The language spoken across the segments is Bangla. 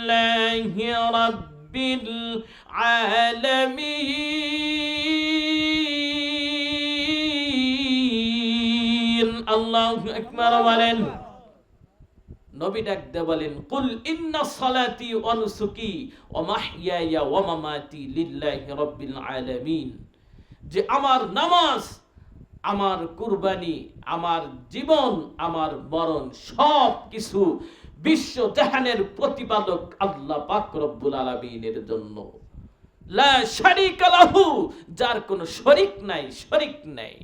لله رب العالمين الله أكبر বলেন নবী ডাকতে বলেন কুল ইন্না সালাতি ওয়া নুসুকি ওয়া মাহইয়ায়া ওয়া মামাতি লিল্লাহি রাব্বিল আলামিন যে আমার নামাজ আমার কুরবানি আমার জীবন আমার মরণ সব কিছু বিশ্ব জাহানের প্রতিপালক আল্লাহ পাক আলামিনের জন্য। যার কোনো শরিক নাই শরিক নাই।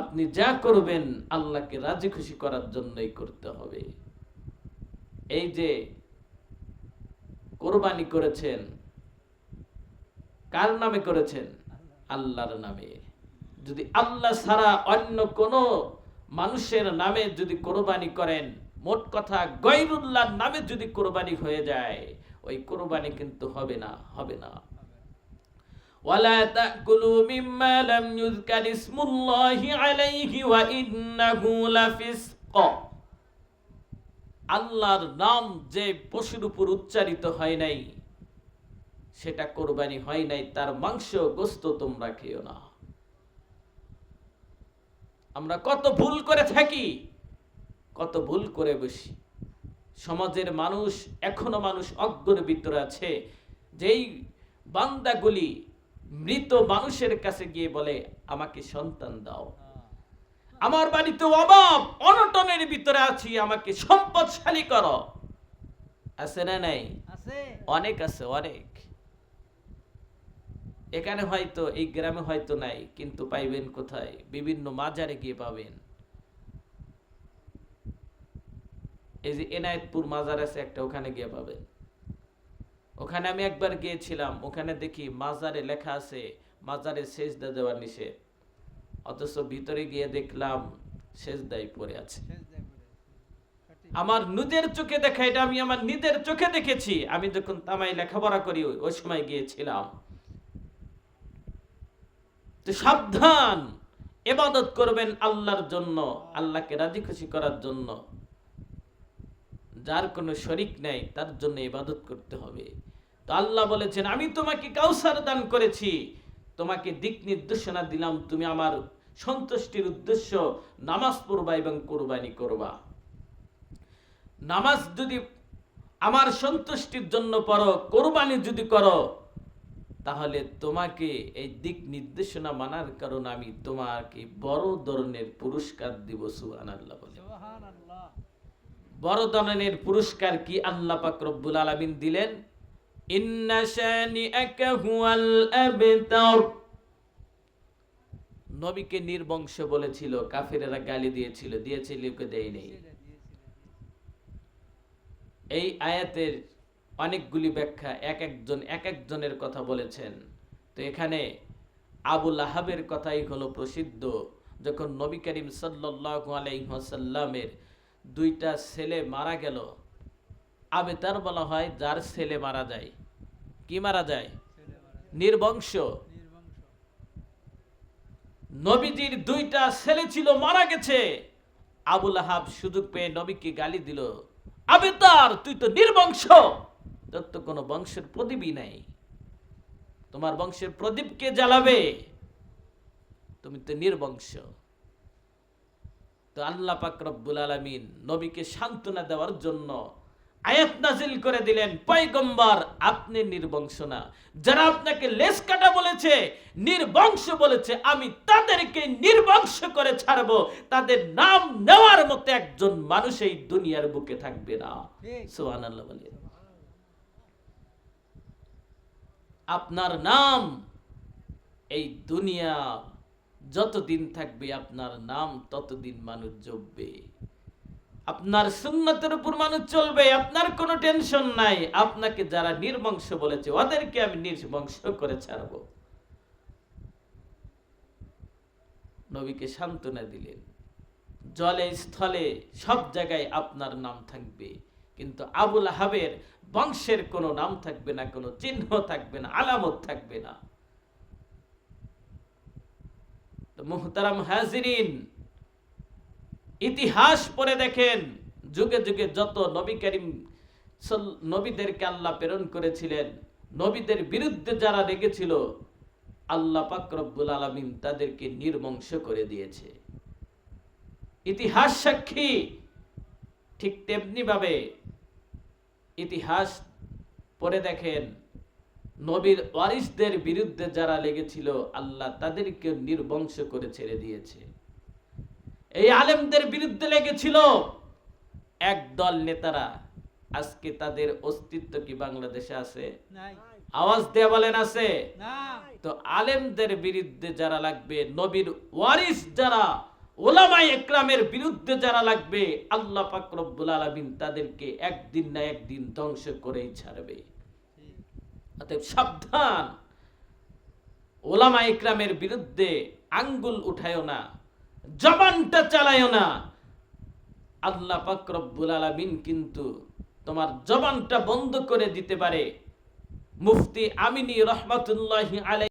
আপনি যা করবেন, আল্লাহকে রাজি খুশি করার জন্যই করতে হবে। এই যে কোরবানি করেছেন, কার নামে করেছেন? আল্লাহর নামে। যদি আল্লাহ ছাড়া অন্য কোন মানুষের নামে যদি কোরবানি করেন মোট কথা গৈরুল্লাহর নামে যদি কোরবানি হয়ে যায় ওই কোরবানি কিন্তু হবে না হবে না ولا تأكلوا مما لم يذكر اسم الله عليه وإنه لفسق আল্লাহর নাম যে পশুর উপর উচ্চারিত হয় নাই সেটা কোরবানি হয় নাই তার মাংস গোস্ত তোমরা খেও না আমরা কত ভুল করে থাকি কত ভুল করে বসি। সমাজের মানুষ এখনও মানুষ অজ্ঞর ভিতরে আছে। যেই বান্দাগুলি মৃত মানুষের কাছে গিয়ে বলে আমাকে সন্তান দাও। আমার বাড়িতে অভাব অনটনের ভিতরে আছি আমাকে সম্পদশালী করো। আছে না নাই? অনেক আছে অনেক। এখানে হয়তো এই গ্রামে হয়তো নাই কিন্তু পাইবেন কোথায়? বিভিন্ন মাজারে গিয়ে পাবেন। এই যে এনায়েতপুর মাজার আছে একটা ওখানে গিয়ে পাবেন। ওখানে আমি একবার গিয়েছিলাম ওখানে দেখি মাজারে লেখা আছে মাজারে সেজদা দেওয়ার নিষেধ। অথচ ভিতরে গিয়ে দেখলাম সেজদাই পড়ে আছে। শেষ। আমার নিজের চোখে দেখা এটা আমি আমার নিজের চোখে দেখেছি। আমি যখন তামাই লেখাপড়া করি ওই সময় গিয়েছিলাম। সাবধান এবাদত করবেন আল্লাহর জন্য, আল্লাহকে রাজি খুশি করার জন্য। যার কোনো শরিক নেই, তার জন্য ইবাদত করতে হবে। তো আল্লাহ বলেছেন, আমি তোমাকে কাউসার দান করেছি। তোমাকে দিক নির্দেশনা দিলাম। তুমি আমার সন্তুষ্টির উদ্দেশ্য নামাজ পড়বা এবং কোরবানি করবা। নামাজ যদি আমার সন্তুষ্টির জন্য পড়ো, কোরবানি যদি করো তাহলে তোমাকে এই দিক নির্দেশনা মানার কারণে আমি তোমাকে বড় ধরনের পুরস্কার দিব সুবহানাল্লাহ বলে। বড় ধরনের পুরস্কার কি আল্লাহ পাক রব্বুল আলামিন দিলেন? নবীকে নির্বংশ বলেছিল কাফিরেরা গালি দিয়েছিল দিয়েছিল কে দেয় নেই এই আয়াতের অনেকগুলি ব্যাখ্যা এক একজন, এক একজনের কথা বলেছেন। তো এখানে আবুল আহাবের কথাই হলো প্রসিদ্ধ, যখন নবী করিম সাল্লাল্লাহু আলাইহি দুইটা ছেলে মারা গেল। আবেতার বলা হয়, যার ছেলে মারা যায়। কি মারা যায়। নির্বংশ। নবীজির দুইটা ছেলে ছিল, মারা গেছে। আবুল আহাব সুযোগ পেয়ে নবীকে গালি দিল আবেতার তুই তো নির্বংশ! তোর তো কোনো বংশের প্রদীপই নাই। তোমার বংশের প্রদীপকে জ্বালাবে? তুমি তো নির্বংশ। তো আল্লাহ পাক রব্বুল আলামিন নবীকে সান্ত্বনা দেওয়ার জন্য আয়াত নাজিল করে দিলেন পয়গম্বর আপনি নির্বংশ না। যারা আপনাকে লেস কাটা বলেছে নির্বংশ বলেছে আমি তাদেরকে নির্বংশ করে ছাড়বো। তাদের নাম নেওয়ার মতো একজন মানুষ এই দুনিয়ার বুকে থাকবে না। সুবহানাল্লাহ বলেন। আপনার নাম, এই দুনিয়া যতদিন থাকবে, আপনার নাম ততদিন মানুষ জপবে। আপনার সুন্নতের উপর মানুষ চলবে, আপনার কোনো টেনশন নাই। আপনাকে যারা নির্বংশ বলেছে, ওদেরকে আমি নির্বংশ করে ছাড়বো। নবীকে সান্ত্বনা দিলেন। জলে, স্থলে সব জায়গায় আপনার নাম থাকবে। কিন্তু আবুল আহাবের বংশের কোনো নাম থাকবে না, কোনো চিহ্ন থাকবে না, আলামত থাকবে না। মুহতারাম হাজিরিন ইতিহাস পড়ে দেখেন, যুগে যুগে যত নবী করিম নবীদেরকে আল্লাহ প্রেরণ করেছিলেন, নবীদের বিরুদ্ধে যারা রেগেছিল, আল্লাহ পাক রব্বুল আলামিন তাদেরকে নির্বংশ করে দিয়েছে। ইতিহাস সাক্ষী ঠিক তেমনি ভাবে ইতিহাস পড়ে দেখেন নবীর ওয়ারিসদের বিরুদ্ধে যারা লেগেছিল আল্লাহ তাদেরকে নির্বংশ করে ছেড়ে দিয়েছে। এই আলেমদের বিরুদ্ধে লেগেছিল একদল নেতারা। আজকে তাদের অস্তিত্ব কি বাংলাদেশে আছে? আওয়াজ দেয়া বলেন আছে। তো আলেমদের বিরুদ্ধে যারা লাগবে নবীর ওয়ারিস যারা ওলামাই একরামের বিরুদ্ধে যারা লাগবে, আল্লাহ পাক রব্বুল আলামিন তাদেরকে একদিন না একদিন ধ্বংস করেই ছাড়বে। সাবধান। ওলামা ইকরামের বিরুদ্ধে আঙ্গুল উঠায়ও না, জবানটা চালায়ও না। আল্লাহ পাক রব্বুল আলামিন কিন্তু তোমার জবানটা বন্ধ করে দিতে পারে। মুফতি আমিনী রহমাতুল্লাহি আলাই